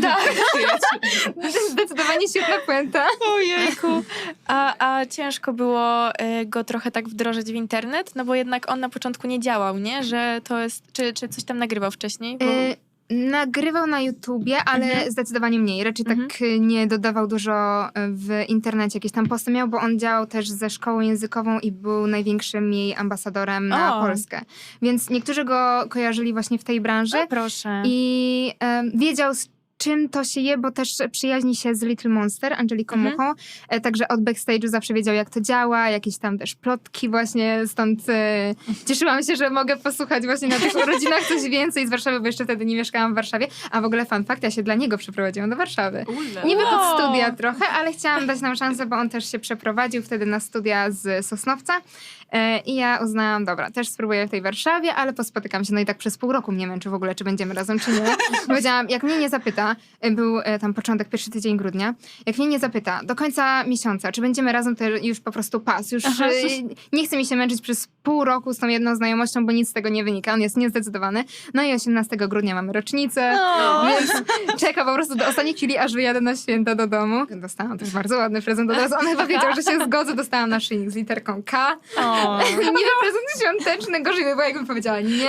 Tak. Zdecydowanie świetna puenta. Ojejku. A, a ciężko było y, go trochę tak wdrożyć w internet, no bo jednak on na początku nie działał, nie? Że to jest, czy, czy coś tam nagrywał wcześniej? Bo... Y, nagrywał na YouTubie, ale Mhm. zdecydowanie mniej. Raczej Mhm. tak y, nie dodawał dużo y, w internecie. Jakieś tam posty miał, bo on działał też ze szkołą językową i był największym jej ambasadorem na O. Polskę. Więc niektórzy go kojarzyli właśnie w tej branży. No, proszę. I em, wiedział, z czym to się je, bo też przyjaźni się z Little Monster, Angeliką Mhm. Muchą. E, także od backstage'u zawsze wiedział, jak to działa, jakieś tam też plotki właśnie, stąd e, cieszyłam się, że mogę posłuchać właśnie na tych urodzinach coś więcej z Warszawy, bo jeszcze wtedy nie mieszkałam w Warszawie. A w ogóle fun fact, ja się dla niego przeprowadziłam do Warszawy. Niby pod studia trochę, ale chciałam dać nam szansę, bo on też się przeprowadził wtedy na studia z Sosnowca. E, I ja uznałam, dobra, też spróbuję w tej Warszawie, ale pospotykam się. No i tak przez pół roku mnie męczy w ogóle, czy będziemy razem, czy nie. Powiedziałam, jak mnie nie zapyta, e, był e, tam początek, pierwszy tydzień grudnia, jak mnie nie zapyta do końca miesiąca, czy będziemy razem, to już po prostu pas. Już Aha. e, nie chce mi się męczyć przez pół roku z tą jedną znajomością, bo nic z tego nie wynika. On jest niezdecydowany. No i 18 grudnia mamy rocznicę. O. Więc czeka po prostu do ostatniej chwili, aż wyjadę na święta do domu. Dostałam też bardzo ładny prezent od razu. On chyba wiedział, że się zgodzę. Dostałam naszyjnik z literką K. O. Niby prezent świąteczny, gorzej by było, jakbym powiedziała nie.